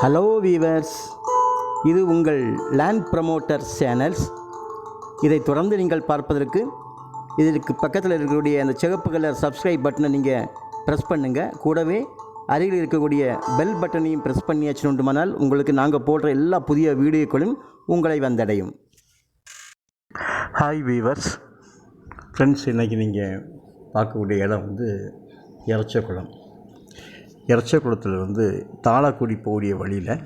Hello viewers இது உங்கள் land promoter channels இதை தொடர்ந்து நீங்கள் பார்ப்பதற்கு இதற்கு பக்கத்தில் இருக்கக்கூடிய அந்த சிகப்பு கலர் சப்ஸ்கிரைப் பட்டனை நீங்கள் ப்ரெஸ் பண்ணுங்கள் கூடவே அருகில் இருக்கக்கூடிய பெல் பட்டனையும் ப்ரெஸ் பண்ணியாச்சுனுண்டுமானால் உங்களுக்கு நாங்கள் போடுற எல்லா புதிய வீடியோக்களும் உங்களை வந்தடையும். ஹாய் வீவர்ஸ் ஃப்ரெண்ட்ஸ் இன்றைக்கி நீங்கள் பார்க்கக்கூடிய இடம் வந்து இறச்சக்குளம் இறச்சக்குளத்தில் வந்து தாளக்குடி போடிய வழியில்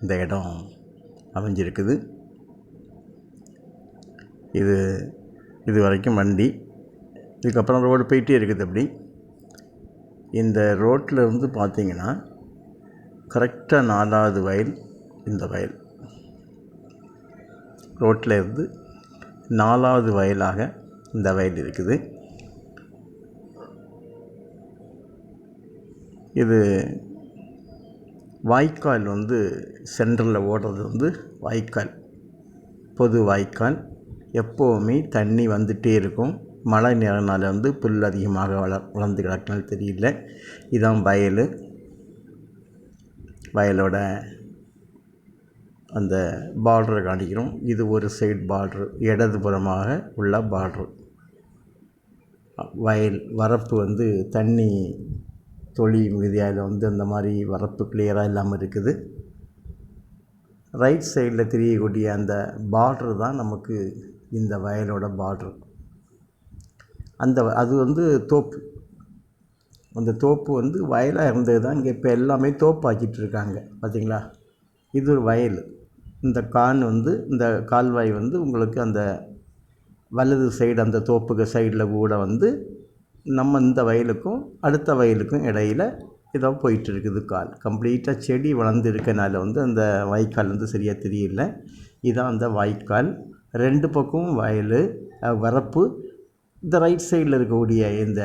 இந்த இடம் அமைஞ்சிருக்குது. இது இது வரைக்கும் வண்டி. இதுக்கப்புறம் ரோடு போயிட்டே இருக்குது அப்படி. இந்த ரோட்டில் இருந்து பார்த்தீங்கன்னா கரெக்டாக நாலாவது வயல் இந்த வயல். ரோட்டில் இருந்து நாலாவது வயலாக இந்த வயல் இருக்குது. இது வாய்க்கால் வந்து சென்ட்ரலில் ஓடுறது வந்து வாய்க்கால் பொது வாய்க்கால். எப்போவுமே தண்ணி வந்துகிட்டே இருக்கும். மழை நேரனால் வந்து புல் அதிகமாக வள வளர்ந்து கிடக்குனாலும் தெரியல. இதான் வயல். வயலோட அந்த பார்டரை காணிக்கிறோம் இது ஒரு சைடு பார்ட்ரு இடதுபுறமாக உள்ள பார்ட்ரு வயல் வரப்பு வந்து தண்ணி தொழி மிகுதியாக வந்து அந்த மாதிரி வரப்பு கிளியராக இல்லாமல் இருக்குது. ரைட் சைடில் தெரியக்கூடிய அந்த பார்ட்ரு தான் நமக்கு இந்த வயலோட பார்ட்ரு அந்த அது வந்து தோப்பு. அந்த தோப்பு வந்து வயலாக இருந்தது தான் இங்கே இப்போ எல்லாமே தோப்பாக்கிட்டு இருக்காங்க. பார்த்தீங்களா இது ஒரு வயல். இந்த கான் வந்து இந்த கால்வாய் வந்து உங்களுக்கு அந்த வலது சைடு அந்த தோப்புக்கு சைடில் கூட வந்து நம்ம இந்த வயலுக்கும் அடுத்த வயலுக்கும் இடையில ஏதோ போயிட்டு இருக்குது கால். கம்ப்ளீட்டாக செடி வளர்ந்து இருக்கனால வந்து அந்த வாய்க்கால் வந்து சரியாக தெரியல. இதான் அந்த வாய்க்கால். ரெண்டு பக்கமும் வயல் வரப்பு. இந்த ரைட் சைடில் இருக்கக்கூடிய இந்த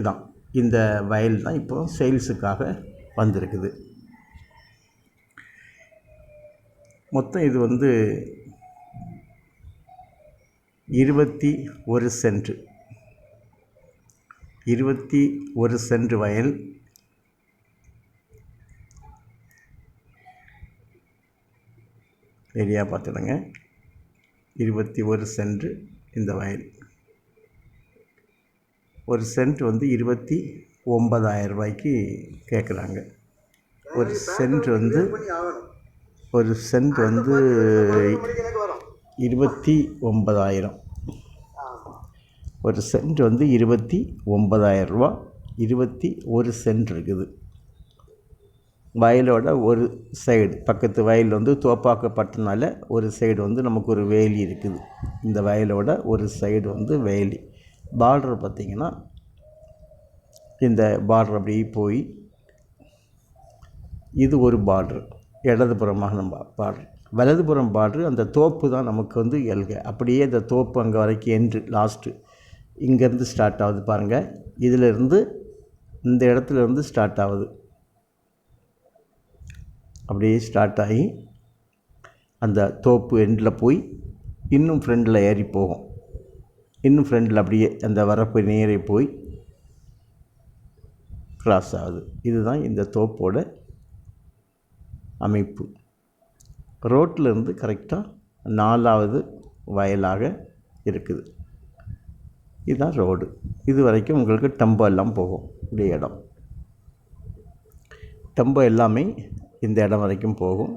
இதான். இந்த வயல் தான் இப்போ சேல்ஸுக்காக வந்திருக்குது. மொத்தம் இது வந்து இருபத்தி ஒரு சென்ட். இருபத்தி ஒரு சென்ட் வயல். ரெடியாக பார்த்துடுங்க. இருபத்தி ஒரு சென்ட் இந்த வயல். ஒரு சென்ட் வந்து இருபத்தி ஒன்பதாயிரம் ரூபாய்க்கு கேட்குறாங்க. ஒரு சென்ட் வந்து ஒரு சென்ட் வந்து இருபத்தி ஒன்பதாயிரம். ஒரு சென்ட் வந்து இருபத்தி ஒன்பதாயிரம் ரூபா. இருபத்தி ஒரு சென்ட் இருக்குது. வயலோட ஒரு சைடு பக்கத்து வயல் வந்து தோப்பாக்கப்பட்டனால ஒரு சைடு வந்து நமக்கு ஒரு வேலி இருக்குது. இந்த வயலோட ஒரு சைடு வந்து வேலி. பார்டர் பார்த்திங்கன்னா இந்த பார்டர் அப்படியே போய் இது ஒரு பார்டர் இடதுபுறமாக நம்ம பார்டர் வலதுபுறம் பார்டர் அந்த தோப்பு தான் நமக்கு வந்து எல்க அப்படியே அந்த தோப்பு அங்கே வரைக்கும் என்று லாஸ்ட்டு இங்கேருந்து ஸ்டார்ட் ஆகுது பாருங்கள் இதிலிருந்து இந்த இடத்துல இருந்து ஸ்டார்ட் ஆகுது. அப்படியே ஸ்டார்ட் ஆகி அந்த தோப்பு எண்டில் போய் இன்னும் ஃப்ரெண்டில் ஏறி போகும். இன்னும் ஃப்ரெண்டில் அப்படியே அந்த வரப்பு நேரே போய் கிராஸ் ஆகுது. இதுதான் இந்த தோப்போட அமைப்பு. ரோட்டில் இருந்து கரெக்டாக நாலாவது வயலாக இருக்குது. இதுதான் ரோடு இது வரைக்கும் உங்களுக்கு டம்போ எல்லாம் போகும் இந்த இடம். டம்போ எல்லாமே இந்த இடம் வரைக்கும் போகும்.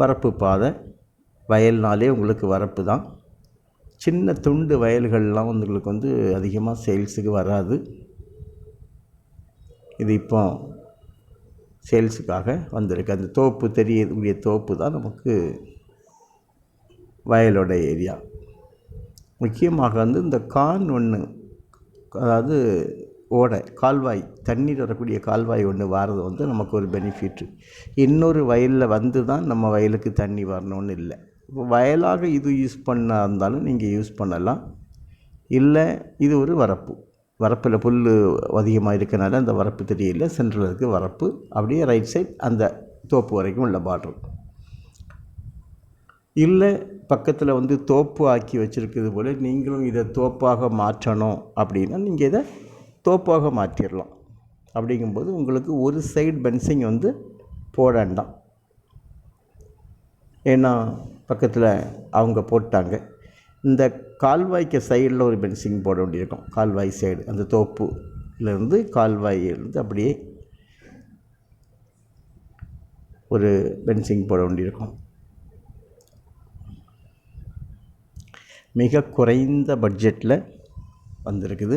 வரப்பு பாதை வயல்னாலே உங்களுக்கு வரப்பு தான். சின்ன துண்டு வயல்கள்லாம் வந்து உங்களுக்கு வந்து அதிகமாக சேல்ஸுக்கு வராது. இது இப்போ சேல்ஸுக்காக வந்திருக்கு. அந்த தோப்பு தெரியக்கூடிய தோப்பு தான் நமக்கு வயலோட ஏரியா முக்கியமாக வந்து இந்த கான் ஒன்று அதாவது ஓடை கால்வாய் தண்ணீர் வரக்கூடிய கால்வாய் ஒன்று வாரது வந்து நமக்கு ஒரு பெனிஃபிட்டு இன்னொரு வயலில் வந்து தான் நம்ம வயலுக்கு தண்ணி வரணும்னு இல்லை. இப்போ வயலாக இது யூஸ் பண்ண இருந்தாலும் நீங்கள் யூஸ் பண்ணலாம். இல்லை இது ஒரு வரப்பு. வரப்பில் புல் அதிகமாக இருக்கனால அந்த வரப்பு தெரியல சென்ட்ரல் இருக்குது வரப்பு. அப்படியே ரைட் சைட் அந்த தோப்பு வரைக்கும் உள்ள பார்டர் இல்லை பக்கத்தில் வந்து தோப்பு ஆக்கி வச்சுருக்கிறது போல் நீங்களும் இதை தோப்பாக மாற்றணும் அப்படின்னா நீங்கள் இதை தோப்பாக மாற்றிடலாம் அப்படிங்கும்போது உங்களுக்கு ஒரு சைடு பென்சிங் வந்து போட வேண்டாம். ஏன்னா பக்கத்தில் அவங்க போட்டாங்க. இந்த கால்வாய்க்கு சைடில் ஒரு பென்சிங் போட வேண்டியிருக்கும். கால்வாய் சைடு அந்த தோப்புலேருந்து கால்வாயிலேருந்து அப்படியே ஒரு பென்சிங் போட வேண்டியிருக்கும். மிக குறைந்த பட்ஜெட்டில் வந்திருக்குது.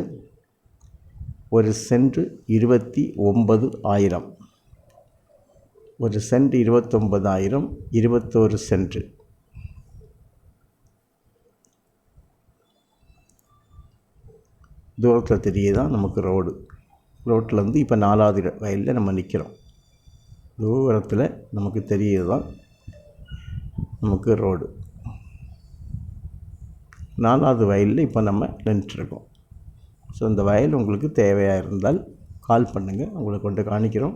ஒரு சென்ட் இருபத்தி ஒன்பது ஆயிரம். ஒரு சென்ட் இருபத்தொம்பதாயிரம் இருபத்தோரு சென்ட். தூரத்தில் தெரிய தான் நமக்கு ரோடு. ரோட்லேருந்து இப்போ நாலாவது வயலில் நம்ம நிற்கிறோம் தூரத்தில் நமக்கு தெரியதான் நமக்கு ரோடு. நாலாவது வயலில் இப்போ நம்ம நின்றுட்டுருக்கோம் ஸோ இந்த வயல் உங்களுக்கு தேவையாக இருந்தால் கால் பண்ணுங்கள் உங்களுக்கு கொண்டு காணிக்கிறோம்.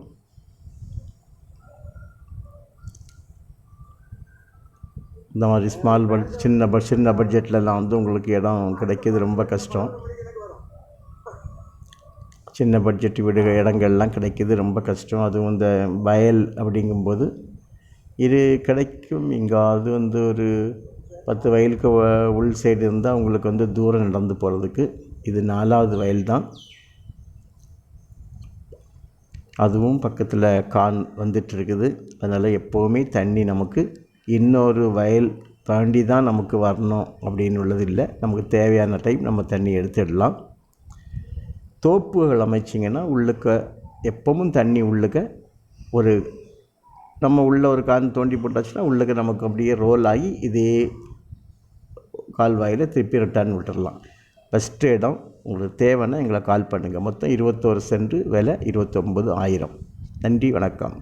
இந்த மாதிரி ஸ்மால் பட் சின்ன பட் சின்ன பட்ஜெட்லலாம் வந்து உங்களுக்கு இடம் கிடைக்கிறது ரொம்ப கஷ்டம். சின்ன பட்ஜெட் வீடு இடங்கள்லாம் கிடைக்கிறது ரொம்ப கஷ்டம். அதுவும் இந்த வயல் அப்படிங்கும்போது இது கிடைக்கும் எங்காவது வந்து ஒரு பத்து வயலுக்கு உள் சைடு இருந்தால் உங்களுக்கு வந்து தூரம் நடந்து போகிறதுக்கு இது நாலாவது வயல் தான் அதுவும் பக்கத்தில் கான் வந்துட்டு இருக்குது அதனால் எப்போவுமே தண்ணி நமக்கு இன்னொரு வயல் தாண்டி தான் நமக்கு வரணும் அப்படின்னு உள்ளது இல்லை நமக்கு தேவையான டைம் நம்ம தண்ணி எடுத்துடலாம். தோப்புகள் அமைச்சிங்கன்னா உள்ளுக்க எப்பவும் தண்ணி உள்ளுக்க ஒரு நம்ம உள்ள ஒரு கான் தோண்டி போட்டாச்சுன்னா உள்ளுக்க நமக்கு அப்படியே ரோல் ஆகி இதே கால்வாயில் திருப்பி ரிட்டர்ன் விட்டுடலாம் ஃபஸ்ட்டு இடம் உங்களுக்கு தேவைன்னா எங்களை கால் பண்ணுங்கள் மொத்தம் இருபத்தோரு சென்ட் விலை இருபத்தொம்பது ஆயிரம். நன்றி வணக்கம்.